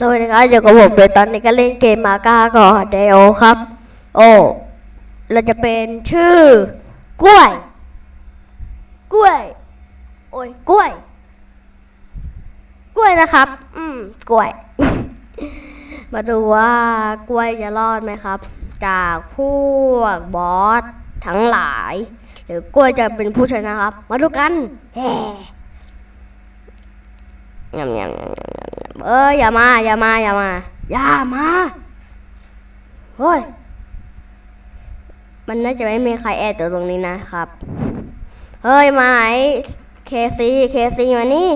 สวัสดีครับอยู่กับผมเดยตอนนี้ก็เล่นเกมมาก้าก่อนเดโอครับ โอ้เราจะเป็นชื่อ กล้วย กล้วย โอ้ยกล้วย กล้วยนะครับ อืมกล้วย มาดูว่ากล้วยจะรอดไหมครับ จากพวกบอสทั้งหลาย หรือกล้วยจะเป็นผู้ชนะครับ มาดูกันแฮ่ยำยำยำยำยำยำ เอ้ยอย่ามา อย่ามา อย่ามา อย่ามาเฮ้ยมันน่าจะไม่มีใครแอบตัวตรงนี้นะครับ เฮ้ย มาไหน เคซีเคซีมานี่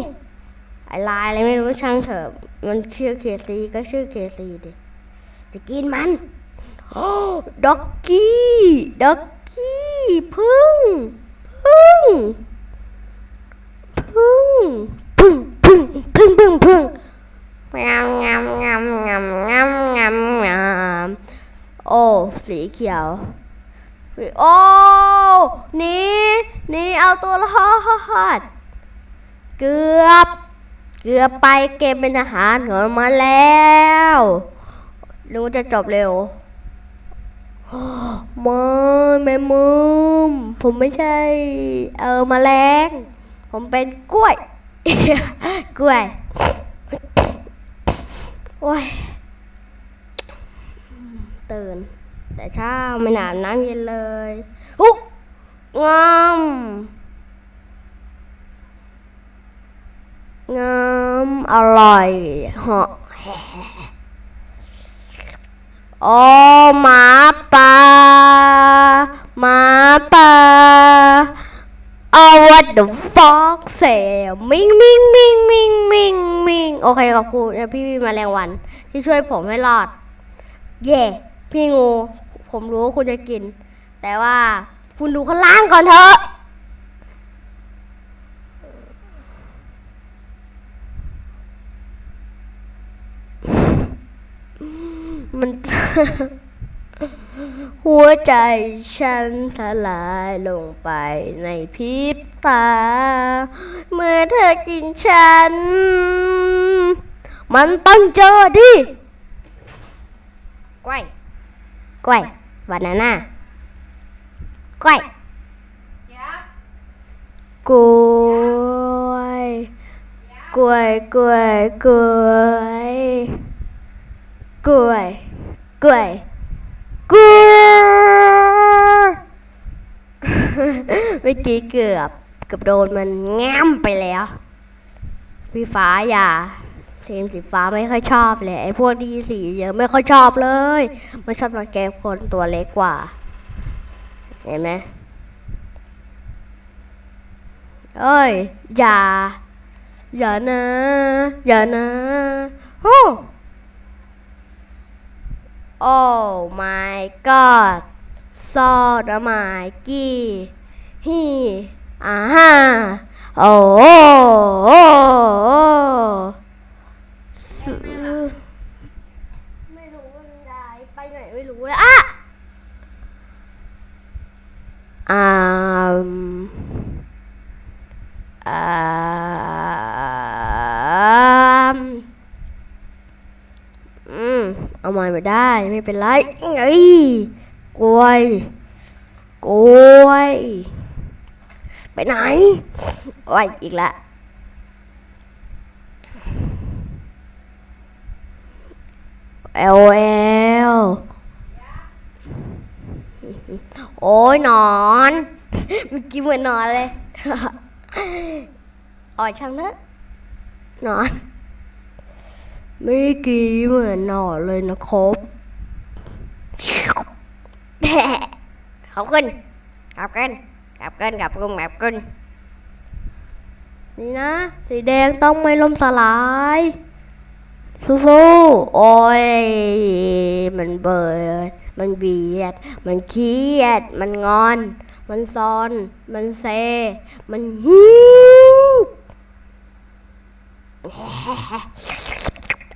ไอไลน์อะไรไม่รู้ช่างเถอะ มันชื่อเคซีก็ชื่อเคซีดิจะกินมัน โอ้ด็อกกี้ด็อกกี้พึ่งพึ่งพึ่งพึ่งพึ่งพึ่งพึ่งพึ่งงามงามงามงามงามงามงามโอ้ สีเขียว โอ้หนี่นี่เอาตัวรอด เกือบ เกือบไปเกมเป็นทหารของมาแล้วรู้จะจบเร็วไม่แม่มุมผมไม่ใช่ เออแมลงผมเป็นกล้วย กล้วย โอ้ย ตื่น แต่เช้าไม่อาบน้ำเย็นเลยอุ๊งามงามอร่อยเหาะโอ้หมาป่าหมาป่า Oh what the fuck เสียมิงมิงมิงมิงมิงมิงโอเคขอบคุณนะพี่พี่แมาแรงวัน ที่ช่วยผมให้รอด เย่พี่งู ผมรู้ว่าคุณจะกิน แต่ว่าคุณดูข้างล่างก่อนเถอะมันหัวใจฉันทลายลงไปในพริบตา เมื่อเธอกินฉัน มันต้องเจอดิกล้วยกล้วย banana ก้อยกล้วยกล้วยกล้วยกล้วยกล้วยกล้วยกล้วยเมื่อกี้เกือบเกือบโดนมันแง้มไปแล้วพี่ฟ้าอย่า ทีมสีฟ้าไม่ค่อยชอบเลยไอ้พวกที่สีเยอะไม่ค่อยชอบเลย มันชอบรังแกคนตัวเล็กกว่า เห็นไหมเอ้ย อย่า อย่านะ อย่านะโอ้ Oh my god ซอดมายกี้ฮีอ่าฮะโอ้ไม่รู้ว่ามันได้ ไม่รู้เลยอะอ่ามอ่ามอืมเอาไม้มาได้ไม่เป็นไรเอ้ยกล้วยกล้วยไปไหนโอ้ยอีกละเอลเอล โอ้ยนอนเมื่อกี้เหมือนนอนเลยอ่อช่างเนอะนอนเมื่อกี้เหมือนนอนเลยนะครับแหขอบคุณขอบคุณขอบคุณขอบคุณขอบคุณนี่นะ สีแดงต้องไม่ล่มสลายสู้ๆโอ้ยมันเบิด มันเบียด มันเครียด มันงอน มันซอน มันเซ มันฮิ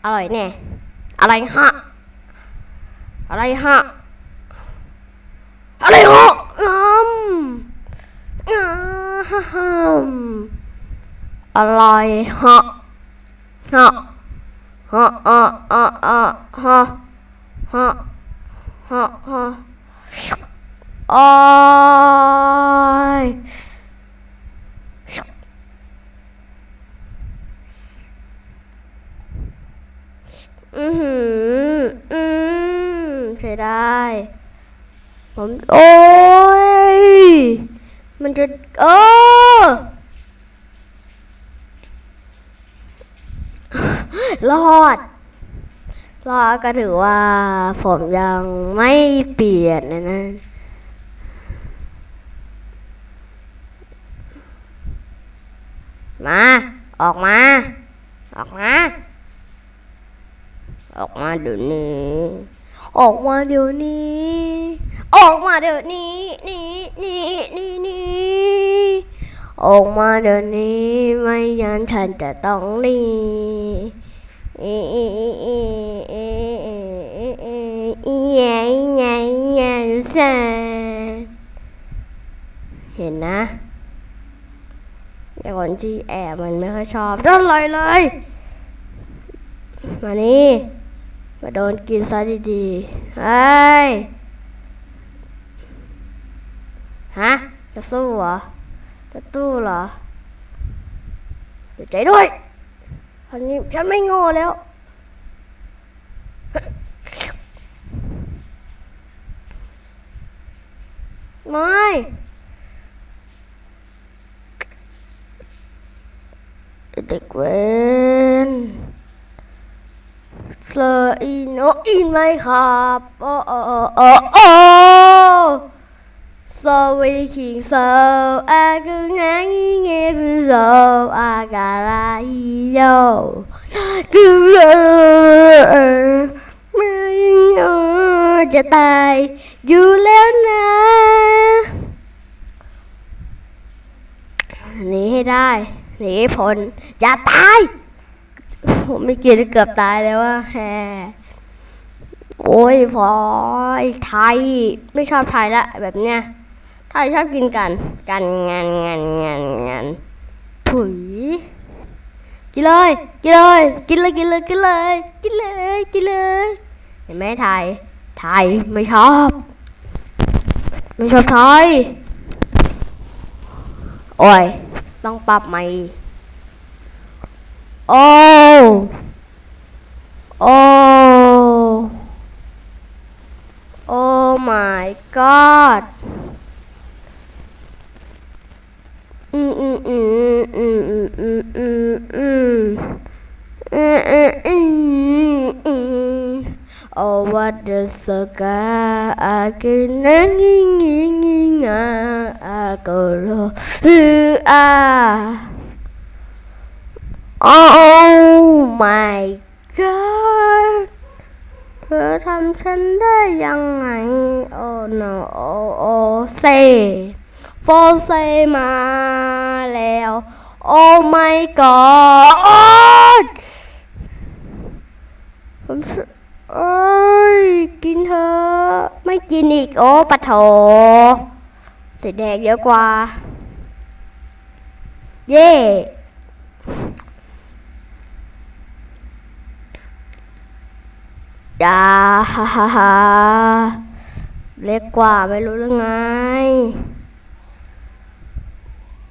อร่อยแน่อะไรฮะ อะไรฮะ อะไรฮะอืมอืมอร่อยฮะฮะฮะอะอะอะฮะฮะฮะฮะโอ้ย อือหือ อืมใช้ได้ ผม โอ้ย มันจะเออรอด รอดก็ถือว่าผมยังไม่เปลี่ยนนะนะมา ออกมา ออกมา ออกมาเดี๋ยวนี้ ออกมาเดี๋ยวนี้ ออกมาเดี๋ยวนี้นี่นี่นี่นี่ออกมาเดี๋ยวนี้ไม่งั้นฉันจะต้องรีอีอีอีอีอีอีอีอีอีแย่แย่แย่แซ่เห็นนะไอ้คนที่แอบมันไม่ค่อยชอบเท่าไหรเลย มานี่ มาโดนกินซะดีๆเฮ้ยฮะจะสู้เหรอจะตู้เหรอเดี๋ยวใจด้วยตอนนี้ฉันไม่โง่แล้วไม่เด็กเวน เซอร์อินโออินไหมครับโอ้โอ้โอ้โอ้โอ้โซวีคิงโซอากุงางิเงกุโซอาการาฮิโยกุโอไม่โอจะตายอยู่แล้วนะหนีให้ได้หนีให้พ้นอย่าตาย ผมไม่กินเกือบตายแล้วว่าแฮโอ้ยพอไอ้ไทยไม่ชอบไทยละแบบเนี้ยไทยชอบกินกัน กันงานงานงานงานผุยกินเลยกินเลยกินเลยกินเลยกินเลยกินเลยกินเลยเห็นไหมไทยไทยไม่ชอบ ไม่ชอบไทยโอ้ยต้องปรับใหม่โอ้ Oh, Oh my god Oh what the suka Aku nanging Aku lo Su ah Oh my god เธอทำฉันได้ยังไง Oh no oh oh say for say มาแล้ว Oh my god ผมชเอ้ย กินเธอะไม่กินอีก โอ้ปะโถสีแดงเยอะกว่า เย่อ ย่าฮ่าฮ่าฮ่าเล็กกว่าไม่รู้เรื่องไง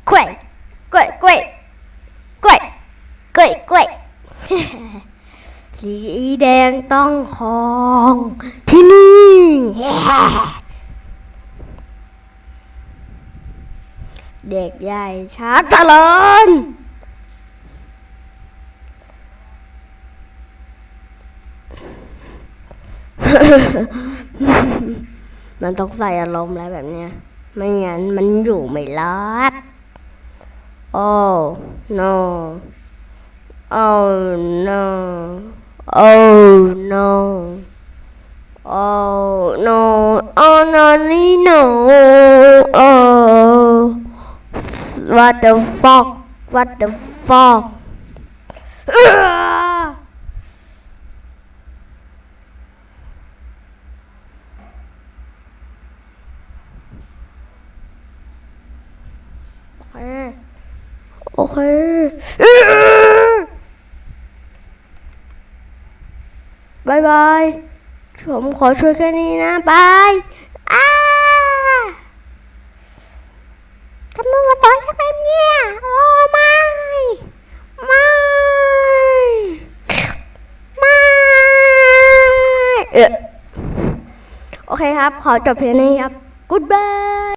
กล้วยกล้วยกล้วยกล้วยกล้วยกล้วยสีแดงต้องคองที่นี่เด็กใหญ่ช้าเจริญ มันต้องใส่อารมณ์อะไรแบบเนี้ย ไม่งั้นมันอยู่ไม่รอด Oh no Oh no Oh no Oh no Oh no no Oh What the fuck What the fuck เคบายบายผมขอช่วยแค่นี้นะบายอ้าทำไมมาต่อยแบบเนี้ยโอ้ไม่ไม่ไม่เออโอเคครับ ขอจบเพลงนี้ครับ goodbye